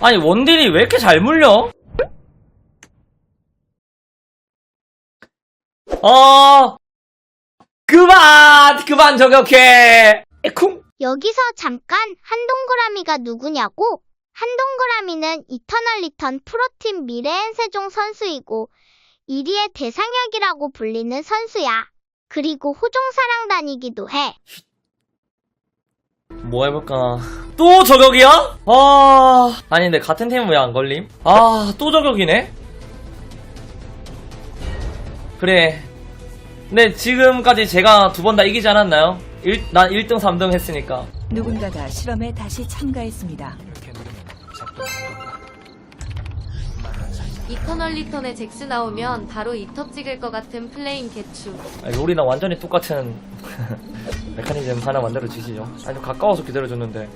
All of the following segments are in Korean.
아니 원딜이 왜 이렇게 잘 물려? 어 그만 그만 저격해 에쿵 여기서 잠깐 한동그라미가 누구냐고? 한동그라미는 이터널 리턴 프로팀 미래엔 세종 선수이고 1위의 대상혁이라고 불리는 선수야. 그리고 호종사랑단이기도 해. 뭐 해볼까 또 저격이야? 아 아니 근데 같은 팀은 왜 안 걸림? 아 또 저격이네 그래 근데 지금까지 제가 두 번 다 이기지 않았나요? 일, 난 1등 3등 했으니까 누군가가 실험에 다시 참가했습니다. 이터널 리턴에 잭스 나오면 바로 이터 찍을 것 같은 플레임 개추. 아니, 롤이랑 완전히 똑같은 메커니즘 하나 만들어 주시죠. 아주 가까워서 기다려줬는데.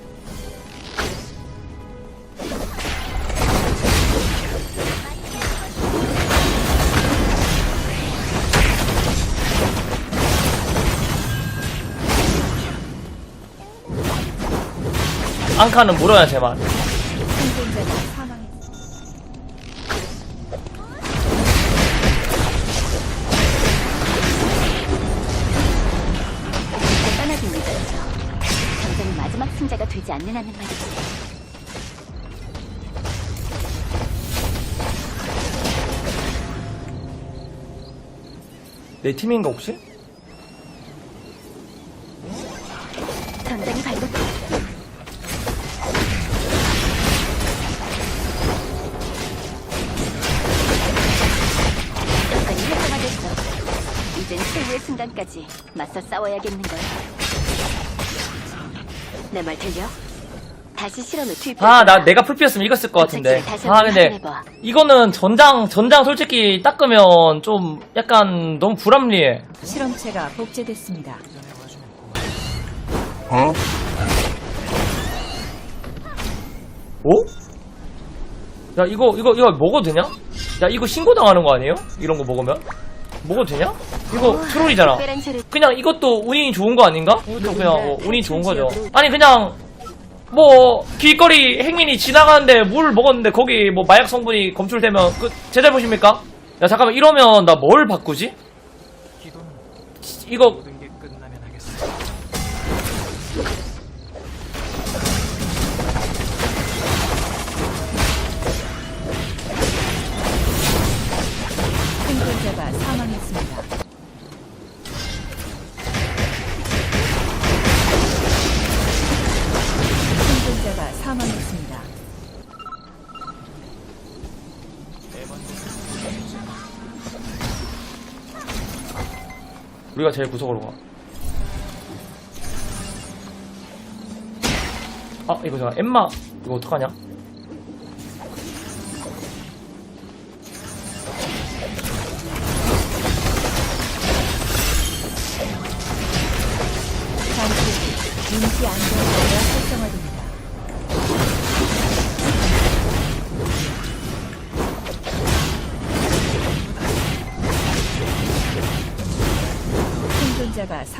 앙카는 물어야 제발. 생존자가 사망 되지 않는 한은 말이지. 내 팀인가 혹시? 전장이 발목. 여건이 활성화됐어. 이젠 최후의 순간까지 맞서 싸워야겠는 걸. 내 말 들려? 다시 실험에 투입해. 아, 나 내가 풀피였으면 이겼을 것 같은데. 아, 근데 이거는 전장 전장 솔직히 닦으면 좀 약간 너무 불합리해. 실험체가 복제됐습니다. 오? 야 이거 이거 이거 먹어도 되냐? 야 이거 신고 당하는 거 아니에요? 이런 거 먹으면 먹어도 되냐? 이거 트롤이잖아. 그냥 이것도 운이 좋은 거 아닌가? 이것도 그냥 어, 운이 좋은 거죠. 아니 그냥 뭐 길거리 행민이 지나가는데 물 먹었는데 거기 뭐 마약 성분이 검출되면 그 제 잘못입니까? 야 잠깐만 이러면 나 뭘 바꾸지? 이거 우리가 제일 구석으로 가. 아 이거 잠깐 엠마 이거 어떡하냐?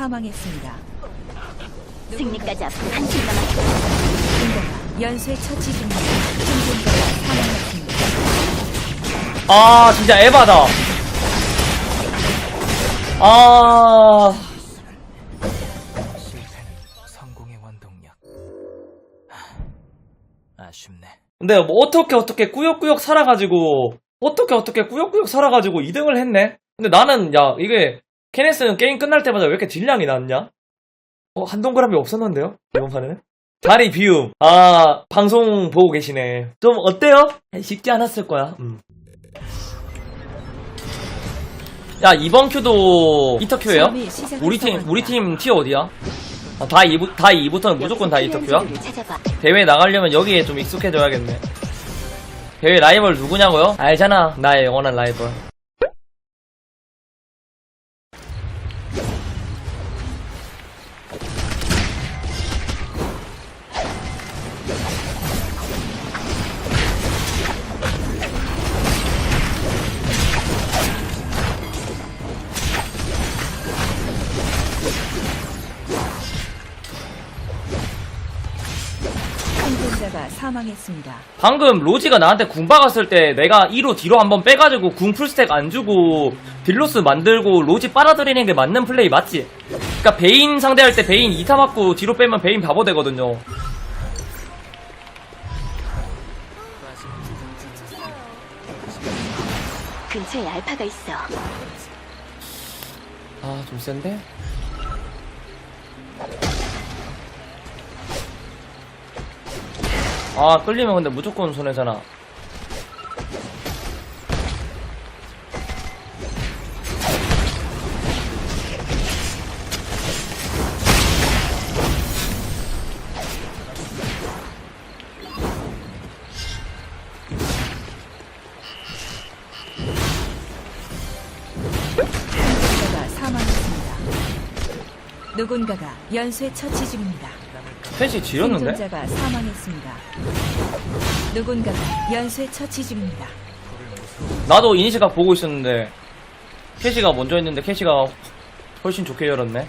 사망했습니다. 승리까지 앞으로 한숨 남았어. 누군가가 연쇄 처치 중입니다. 생존자가 사망했습니다. 아 진짜 에바다. 아 성공의 원동력. 하, 아쉽네. 근데 뭐 어떻게 어떻게 꾸역꾸역 살아가지고 어떻게 어떻게 꾸역꾸역 살아가지고 2등을 했네. 근데 나는 야 이게 케네스는 게임 끝날 때마다 왜 이렇게 딜량이 낮냐? 어 한 동그라미 없었는데요 이번 판에는? 다리 비움. 아 방송 보고 계시네. 좀 어때요? 쉽지 않았을 거야. 음. 야 이번 큐도? 시험이 시작 우리 팀. 우리 팀 티어 어디야? 아, 다 2부 다 2부터는 무조건 다? 소리를 찾아봐. 대회 나가려면 여기에 좀 익숙해져야겠네. 대회 라이벌 누구냐고요? 알잖아. 나의 영원한 라이벌. 사망했습니다. 방금 로지가 나한테 궁 박았을 때 내가 2로 뒤로 한번 빼가지고 궁 풀스택 안 주고 딜로스 만들고 로지 빨아들이는 게 맞는 플레이 맞지? 그니까 베인 상대할 때 베인 2타 맞고 뒤로 빼면 베인 바보 되거든요. 근처에 알파가 있어. 아, 좀 센데? 아, 끌리면 근데 무조건 손해잖아. 누군가가 연쇄 처치 중입니다. 셋이 지렸는데? 생존자가 사망했습니다. 누군가가 연쇄 처치 중입니다. 나도 이니시각 보고 있었는데, 캐시가 먼저 했는데, 캐시가 훨씬 좋게 열었네.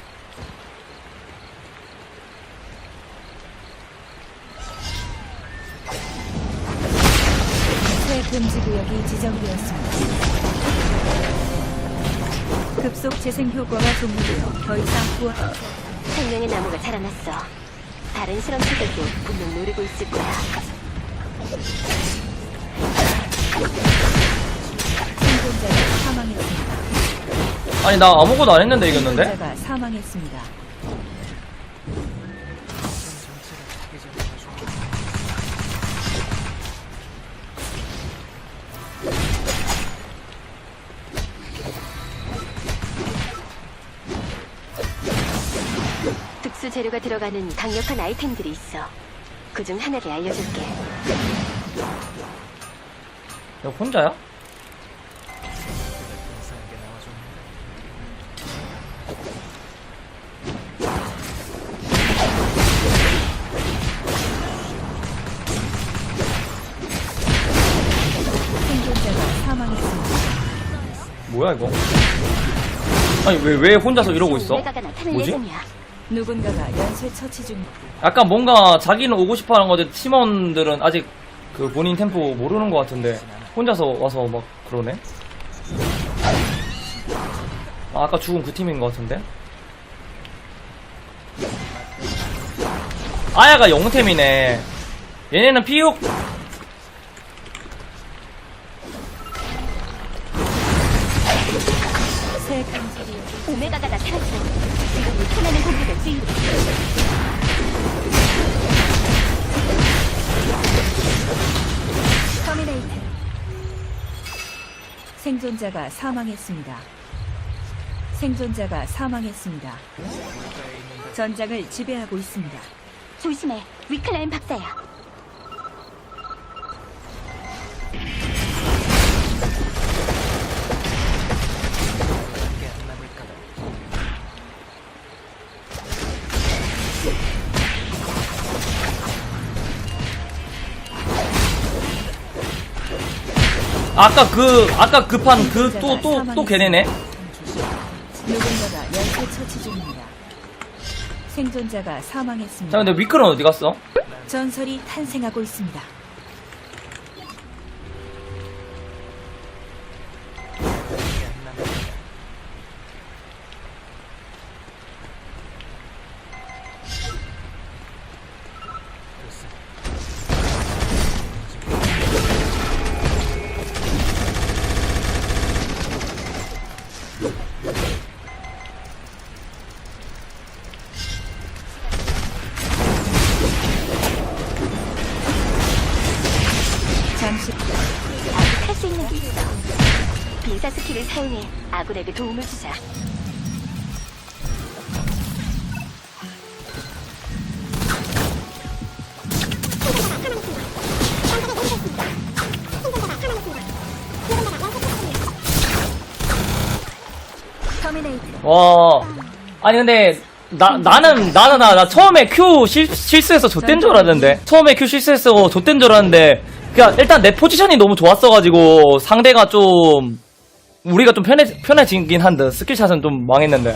새 금지 구역이 지정되었습니다. 급속 재생 효과가 종료되어 더 이상 후원 생명의 나무가 자라났어. 다른 실험체들도 분명 노리고 있을 거야. 생존자가 사망했습니다. 아니, 나 아무것도 안 했는데 이겼는데? 생존자가 사망했습니다. 재료가 들어가는 강력한 아이템들이 있어. 그 중 하나를 알려줄게. 야, 혼자야? 생존자가 사망했습니다. 뭐야, 이거? 아니, 왜, 왜 혼자서 이러고 있어? 오메가가 나타날 뭐지? 예정이야. 누군가가 연쇄 처치 중입니다. 약간 뭔가 자기는 오고 싶어 하는 건데, 팀원들은 아직 그 본인 템포 모르는 것 같은데, 혼자서 와서 막 그러네? 아, 아까 죽은 그 팀인 것 같은데? 아야가 영템이네. 얘네는 피육, 새 금지 구역이 오메가가 나타났어. 지금 나타나는 공격을 주의해. 터미네이트 생존자가 사망했습니다. 생존자가 사망했습니다. 전장을 지배하고 있습니다. 조심해. 위클라인 박사야. 아까 그, 아까 급한 그, 또, 또, 또 걔네네? 누군가가 연쇄 처치 중입니다. 생존자가 자, 사망했습니다. 근데 위클은 어디 갔어? 전설이 탄생하고 있습니다. 스킬을 사용해 아군에게 도움을 주자. 와. 아니, 근데, 나, 나는, 나는, 나, 나 처음에 Q 실, 실수해서 좆된 줄 알았는데. 처음에 Q 실수해서 좆된 줄 알았는데. 그니까, 일단 내 포지션이 너무 좋았어가지고, 상대가 좀, 우리가 좀 편해, 편해지긴 한데, 스킬샷은 좀 망했는데.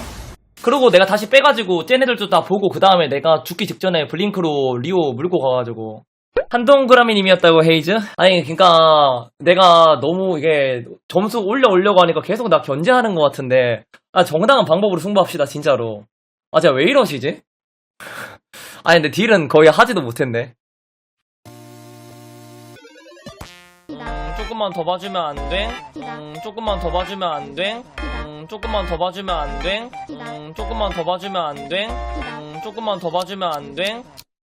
그리고 내가 다시 빼가지고, 쟤네들도 다 보고, 그 다음에 내가 죽기 직전에 블링크로 리오 물고 가가지고, 한동그라미님이었다고 헤이즈? 아니 그니까 내가 너무 이게 점수 올려 올려고 하니까 계속 나 견제하는 것 같은데 아 정당한 방법으로 승부합시다 진짜로 아 제가 왜 이러시지? 아니 근데 딜은 거의 하지도 못했네 조금만 더 봐주면 안 돼? 음, 조금만 더 봐주면 안 돼? 음, 조금만 더 봐주면 안 돼? 음, 조금만 더 봐주면 안 돼? 음, 조금만 더 봐주면 안 돼?